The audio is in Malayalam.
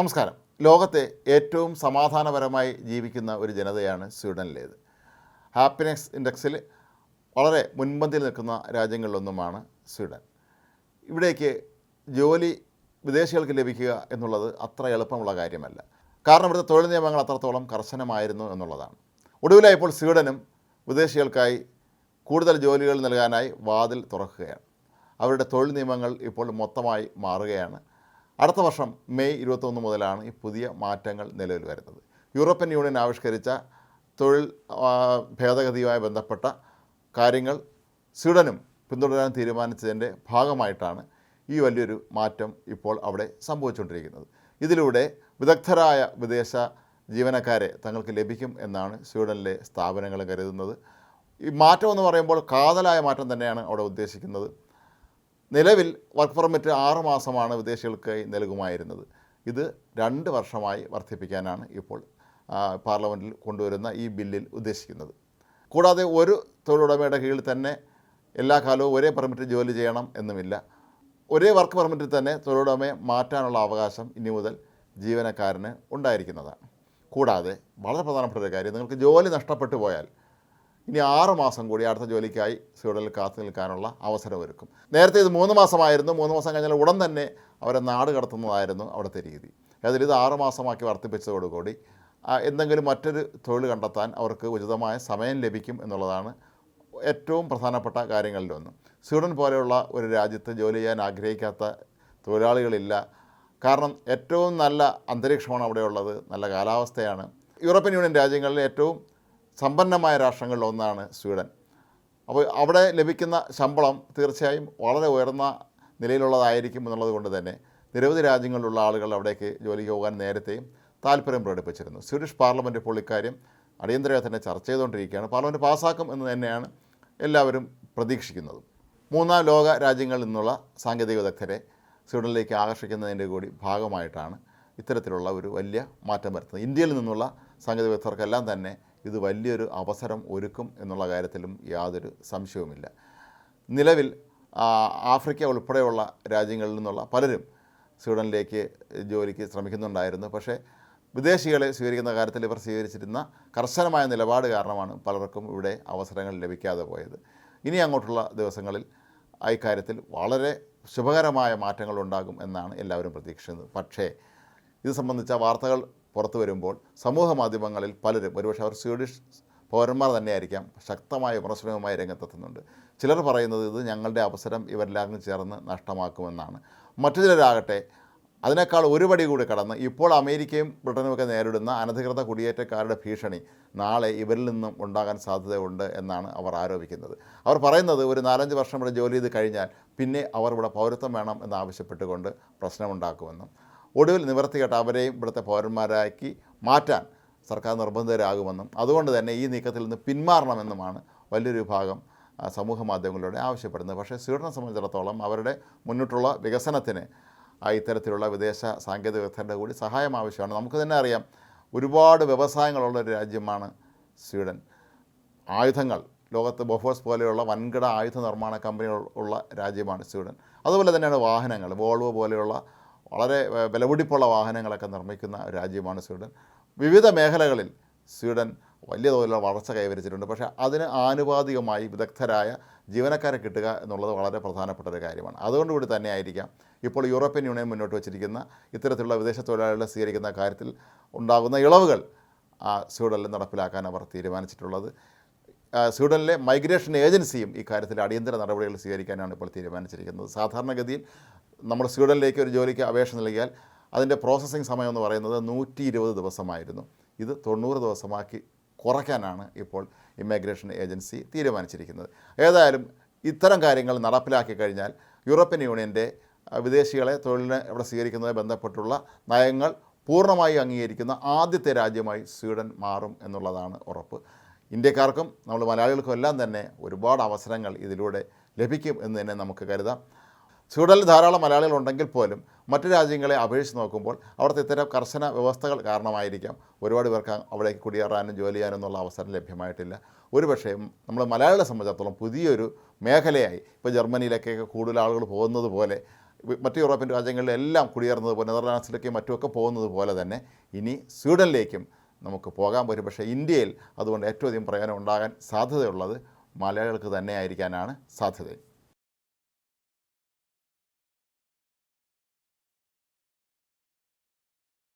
നമസ്കാരം. ലോകത്തെ ഏറ്റവും സമാധാനപരമായി ജീവിക്കുന്ന ഒരു ജനതയാണ് സ്വീഡനിലേത്. ഹാപ്പിനെസ് ഇൻഡെക്സിൽ വളരെ മുൻപന്തിയിൽ നിൽക്കുന്ന രാജ്യങ്ങളിലൊന്നുമാണ് സ്വീഡൻ. ഇവിടേക്ക് ജോലി വിദേശികൾക്ക് ലഭിക്കുക എന്നുള്ളത് അത്ര എളുപ്പമുള്ള കാര്യമല്ല. കാരണം ഇവിടുത്തെ തൊഴിൽ നിയമങ്ങൾ അത്രത്തോളം കർശനമായിരുന്നു എന്നുള്ളതാണ്. ഒടുവിലായപ്പോൾ സ്വീഡനും വിദേശികൾക്കായി കൂടുതൽ ജോലികൾ നൽകാനായി വാതിൽ തുറക്കുകയാണ്. അവരുടെ തൊഴിൽ നിയമങ്ങൾ ഇപ്പോൾ മൊത്തമായി മാറുകയാണ്. അടുത്ത വർഷം മെയ് ഇരുപത്തൊന്ന് മുതലാണ് ഈ പുതിയ മാറ്റങ്ങൾ നിലവിൽ വരുന്നത്. യൂറോപ്യൻ യൂണിയൻ ആവിഷ്കരിച്ച തൊഴിൽ ഭേദഗതിയുമായി ബന്ധപ്പെട്ട കാര്യങ്ങൾ സ്വീഡനും പിന്തുടരാൻ തീരുമാനിച്ചതിന്റെ ഭാഗമായിട്ടാണ് ഈ വലിയൊരു മാറ്റം ഇപ്പോൾ അവിടെ സംഭവിച്ചുകൊണ്ടിരിക്കുന്നത്. ഇതിലൂടെ വിദഗ്ധരായ വിദേശ ജീവനക്കാരെ തങ്ങൾക്ക് ലഭിക്കും എന്നാണ് സ്വീഡനിലെ സ്ഥാപനങ്ങൾ കരുതുന്നത്. ഈ മാറ്റം എന്ന് പറയുമ്പോൾ കാതലായ മാറ്റം തന്നെയാണ് അവിടെ ഉദ്ദേശിക്കുന്നത്. നിലവിൽ വർക്ക് പെർമിറ്റ് ആറ് മാസമാണ് വിദേശികൾക്കായി നൽകുമായിരുന്നത്. ഇത് രണ്ട് വർഷമായി വർദ്ധിപ്പിക്കാനാണ് ഇപ്പോൾ പാർലമെന്റിൽ കൊണ്ടുവരുന്ന ഈ ബില്ലിൽ ഉദ്ദേശിക്കുന്നത്. കൂടാതെ ഒരു തൊഴിലുടമയുടെ കീഴിൽ തന്നെ എല്ലാ കാലവും ഒരേ പെർമിറ്റ് ജോലി ചെയ്യണം എന്നുമില്ല. ഒരേ വർക്ക് പെർമിറ്റിൽ തന്നെ തൊഴിലുടമയെ മാറ്റാനുള്ള അവകാശം ഇനി മുതൽ ജീവനക്കാരന് ഉണ്ടായിരിക്കുന്നതാണ്. കൂടാതെ വളരെ പ്രധാനപ്പെട്ട ഒരു കാര്യം നിങ്ങൾക്ക് ജോലി നഷ്ടപ്പെട്ടു പോയാൽ ഇനി ആറ് മാസം കൂടി അടുത്ത ജോലിക്കായി സ്വീഡനിൽ കാത്തു നിൽക്കാനുള്ള അവസരമൊരുക്കും. നേരത്തെ ഇത് മൂന്ന് മാസമായിരുന്നു. മൂന്ന് മാസം കഴിഞ്ഞാൽ ഉടൻ തന്നെ അവരെ നാട് കടത്തുന്നതായിരുന്നു അവിടുത്തെ രീതി. അതിൽ ഇത് ആറ് മാസമാക്കി വർദ്ധിപ്പിച്ചതോടുകൂടി എന്തെങ്കിലും മറ്റൊരു തൊഴിൽ കണ്ടെത്താൻ അവർക്ക് ഉചിതമായ സമയം ലഭിക്കും എന്നുള്ളതാണ് ഏറ്റവും പ്രധാനപ്പെട്ട കാര്യങ്ങളിലൊന്ന് സ്വീഡൻ പോലെയുള്ള ഒരു രാജ്യത്ത് ജോലി ചെയ്യാൻ ആഗ്രഹിക്കാത്ത തൊഴിലാളികളില്ല. കാരണം ഏറ്റവും നല്ല അന്തരീക്ഷമാണ് അവിടെയുള്ളത്. നല്ല കാലാവസ്ഥയാണ്. യൂറോപ്യൻ യൂണിയൻ രാജ്യങ്ങളിൽ ഏറ്റവും സമ്പന്നമായ രാഷ്ട്രങ്ങളിൽ ഒന്നാണ് സ്വീഡൻ. അപ്പോൾ അവിടെ ലഭിക്കുന്ന ശമ്പളം തീർച്ചയായും വളരെ ഉയർന്ന നിലയിലുള്ളതായിരിക്കും എന്നുള്ളത് കൊണ്ട് തന്നെ നിരവധി രാജ്യങ്ങളിലുള്ള ആളുകൾ അവിടേക്ക് ജോലിക്ക് പോകാൻ നേരത്തെയും താല്പര്യം പ്രകടിപ്പിച്ചിരുന്നു. സ്വീഡിഷ് പാർലമെന്റ് ഇപ്പോൾ ഇക്കാര്യം അടിയന്തരമായി തന്നെ ചർച്ച ചെയ്തുകൊണ്ടിരിക്കുകയാണ്. പാർലമെന്റ് പാസ്സാക്കും എന്ന് തന്നെയാണ് എല്ലാവരും പ്രതീക്ഷിക്കുന്നത്. മൂന്നാം ലോക രാജ്യങ്ങളിൽ നിന്നുള്ള സാങ്കേതിക വിദഗ്ധരെ സ്വീഡനിലേക്ക് ആകർഷിക്കുന്നതിന്റെ കൂടി ഭാഗമായിട്ടാണ് ഇത്തരത്തിലുള്ള ഒരു വലിയ മാറ്റം വരുത്തുന്നത് ഇന്ത്യയിൽ നിന്നുള്ള സാങ്കേതിക വിദഗ്ധർക്കെല്ലാം തന്നെ ഇത് വലിയൊരു അവസരം ഒരുക്കും എന്നുള്ള കാര്യത്തിലും യാതൊരു സംശയവുമില്ല. നിലവിൽ ആഫ്രിക്ക ഉൾപ്പെടെയുള്ള രാജ്യങ്ങളിൽ നിന്നുള്ള പലരും സ്വീഡനിലേക്ക് ജോലിക്ക് ശ്രമിക്കുന്നുണ്ടായിരുന്നു. പക്ഷേ വിദേശികളെ സ്വീകരിക്കുന്ന കാര്യത്തിൽ ഇവർ സ്വീകരിച്ചിരുന്ന കർശനമായ നിലപാട് കാരണമാണ് പലർക്കും ഇവിടെ അവസരങ്ങൾ ലഭിക്കാതെ പോയത്. ഇനി അങ്ങോട്ടുള്ള ദിവസങ്ങളിൽ ഇക്കാര്യത്തിൽ വളരെ ശുഭകരമായ മാറ്റങ്ങൾ ഉണ്ടാകും എന്നാണ് എല്ലാവരും പ്രതീക്ഷിക്കുന്നത്. പക്ഷേ ഇത് സംബന്ധിച്ച വാർത്തകൾ പുറത്തു വരുമ്പോൾ സമൂഹ മാധ്യമങ്ങളിൽ പലരും ഒരുപക്ഷെ അവർ സ്വീഡിഷ് പൗരന്മാർ തന്നെയായിരിക്കാം ശക്തമായ വിമർശനവുമായി രംഗത്തെത്തുന്നുണ്ട്. ചിലർ പറയുന്നത് ഇത് ഞങ്ങളുടെ അവസരം ഇവരെല്ലാവരും ചേർന്ന് നഷ്ടമാക്കുമെന്നാണ്. മറ്റു ചിലരാകട്ടെ അതിനേക്കാൾ ഒരു പടി കൂടി കടന്ന് ഇപ്പോൾ അമേരിക്കയും ബ്രിട്ടനുമൊക്കെ നേരിടുന്ന അനധികൃത കുടിയേറ്റക്കാരുടെ ഭീഷണി നാളെ ഇവരിൽ നിന്നും ഉണ്ടാകാൻ സാധ്യതയുണ്ട് എന്നാണ് അവർ ആരോപിക്കുന്നത്. അവർ പറയുന്നത് ഒരു നാലഞ്ച് വർഷം ഇവിടെ ജോലി ചെയ്ത് കഴിഞ്ഞാൽ പിന്നെ അവർ ഇവിടെ പൗരത്വം വേണം എന്നാവശ്യപ്പെട്ടുകൊണ്ട് പ്രശ്നമുണ്ടാക്കുമെന്നും ഒടുവിൽ നിവർത്തികെട്ട് അവരെയും ഇവിടുത്തെ പൗരന്മാരാക്കി മാറ്റാൻ സർക്കാർ നിർബന്ധിതരാകുമെന്നും അതുകൊണ്ട് തന്നെ ഈ നീക്കത്തിൽ നിന്ന് പിന്മാറണമെന്നുമാണ് വലിയൊരു വിഭാഗം സമൂഹ മാധ്യമങ്ങളിലൂടെ ആവശ്യപ്പെടുന്നത്. പക്ഷേ സ്വീഡനെ സംബന്ധിച്ചിടത്തോളം അവരുടെ മുന്നോട്ടുള്ള വികസനത്തിന് ഇത്തരത്തിലുള്ള വിദേശ സാങ്കേതിക വിദഗ്ധരുടെ കൂടി സഹായം ആവശ്യമാണ്. നമുക്ക് തന്നെ അറിയാം ഒരുപാട് വ്യവസായങ്ങളുള്ള ഒരു രാജ്യമാണ് സ്വീഡൻ. ആയുധങ്ങൾ ലോകത്ത് ബൊഫോഴ്സ് പോലെയുള്ള വൻകിട ആയുധ നിർമ്മാണ കമ്പനികൾ ഉള്ള രാജ്യമാണ് സ്വീഡൻ. അതുപോലെ തന്നെയാണ് വാഹനങ്ങൾ വോൾവോ പോലെയുള്ള വളരെ വിലപിടിപ്പുള്ള വാഹനങ്ങളൊക്കെ നിർമ്മിക്കുന്ന രാജ്യമാണ് സ്വീഡൻ. വിവിധ മേഖലകളിൽ സ്വീഡൻ വലിയ തോതിലുള്ള വളർച്ച കൈവരിച്ചിട്ടുണ്ട്. പക്ഷേ അതിന് ആനുപാതികമായി വിദഗ്ധരായ ജീവനക്കാരെ കിട്ടുക എന്നുള്ളത് വളരെ പ്രധാനപ്പെട്ട ഒരു കാര്യമാണ്. അതുകൊണ്ടുകൂടി തന്നെ ആയിരിക്കാം ഇപ്പോൾ യൂറോപ്യൻ യൂണിയൻ മുന്നോട്ട് വച്ചിരിക്കുന്ന ഇത്തരത്തിലുള്ള വിദേശ തൊഴിലാളികളെ സ്വീകരിക്കുന്ന കാര്യത്തിൽ ഉണ്ടാകുന്ന ഇളവുകൾ സ്വീഡനിൽ നടപ്പിലാക്കാൻ അവർ തീരുമാനിച്ചിട്ടുള്ളത്. സ്വീഡനിലെ മൈഗ്രേഷൻ ഏജൻസിയും ഇക്കാര്യത്തിൽ കാര്യത്തിൽ അടിയന്തര നടപടികൾ സ്വീകരിക്കാനാണ് ഇപ്പോൾ തീരുമാനിച്ചിരിക്കുന്നത്. സാധാരണഗതിയിൽ നമ്മൾ സ്വീഡനിലേക്ക് ഒരു ജോലിക്ക് അപേക്ഷ നൽകിയാൽ അതിന്റെ പ്രോസസ്സിംഗ് സമയം എന്ന് പറയുന്നത് നൂറ്റി ഇരുപത് ദിവസമായിരുന്നു. ഇത് തൊണ്ണൂറ് ദിവസമാക്കി കുറയ്ക്കാനാണ് ഇപ്പോൾ ഇമിഗ്രേഷൻ ഏജൻസി തീരുമാനിച്ചിരിക്കുന്നത്. ഏതായാലും ഇത്തരം കാര്യങ്ങൾ നടപ്പിലാക്കി കഴിഞ്ഞാൽ യൂറോപ്യൻ യൂണിയന്റെ വിദേശികളെ തൊഴിലിന് ഇവിടെ സ്വീകരിക്കുന്നതുമായി ബന്ധപ്പെട്ടുള്ള നയങ്ങൾ പൂർണമായി അംഗീകരിക്കുന്ന ആദ്യത്തെ രാജ്യമായി സ്വീഡൻ മാറും എന്നുള്ളതാണ് ഉറപ്പ്. ഇന്ത്യക്കാർക്കും നമ്മൾ മലയാളികൾക്കും എല്ലാം തന്നെ ഒരുപാട് അവസരങ്ങൾ ഇതിലൂടെ ലഭിക്കും എന്ന് തന്നെ നമുക്ക് കരുതാം. സ്വീഡനിൽ ധാരാളം മലയാളികൾ ഉണ്ടെങ്കിൽ പോലും മറ്റു രാജ്യങ്ങളെ അപേക്ഷിച്ച് നോക്കുമ്പോൾ അവിടുത്തെ ഇത്തരം കർശന വ്യവസ്ഥകൾ കാരണമായിരിക്കാം. ഒരുപാട് പേർക്ക് അവിടേക്ക് കുടിയേറാനും ജോലി ചെയ്യാനും എന്നുള്ള അവസരം ലഭ്യമായിട്ടില്ല. ഒരുപക്ഷേ നമ്മൾ മലയാളികളെ സംബന്ധിച്ചിടത്തോളം പുതിയൊരു മേഖലയായി ഇപ്പോൾ ജർമ്മനിയിലേക്കൊക്കെ കൂടുതൽ ആളുകൾ പോകുന്നത് പോലെ മറ്റ് യൂറോപ്യൻ രാജ്യങ്ങളിലെല്ലാം കുടിയേറുന്നത് പോലെ നെതർലാൻഡ്സിലേക്കും മറ്റുമൊക്കെ പോകുന്നത് പോലെ തന്നെ ഇനി സ്വീഡനിലേക്കും നമുക്ക് പോകാൻ പറ്റും. പക്ഷേ ഇന്ത്യയിൽ അതുകൊണ്ട് ഏറ്റവും അധികം പ്രയോജനം ഉണ്ടാകാൻ സാധ്യതയുള്ളത് മലയാളികൾക്ക് തന്നെയായിരിക്കാനാണ് സാധ്യത.